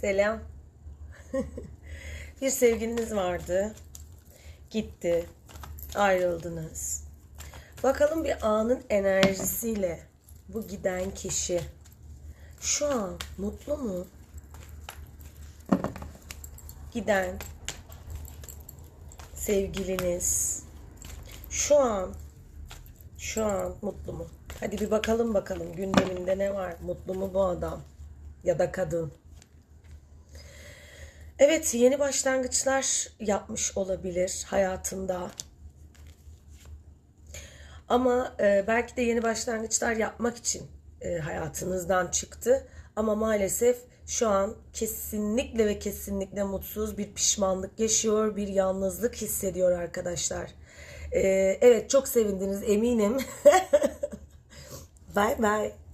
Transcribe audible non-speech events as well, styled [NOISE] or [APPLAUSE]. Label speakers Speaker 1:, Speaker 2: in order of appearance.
Speaker 1: Selam. [LAUGHS] bir sevgiliniz vardı. Gitti. Ayrıldınız. Bakalım bir anın enerjisiyle bu giden kişi şu an mutlu mu? Giden sevgiliniz şu an şu an mutlu mu? Hadi bir bakalım bakalım gündeminde ne var? Mutlu mu bu adam ya da kadın? Evet, yeni başlangıçlar yapmış olabilir hayatında. Ama e, belki de yeni başlangıçlar yapmak için e, hayatınızdan çıktı. Ama maalesef şu an kesinlikle ve kesinlikle mutsuz bir pişmanlık yaşıyor, bir yalnızlık hissediyor arkadaşlar. E, evet, çok sevindiniz eminim. [LAUGHS] bye bye.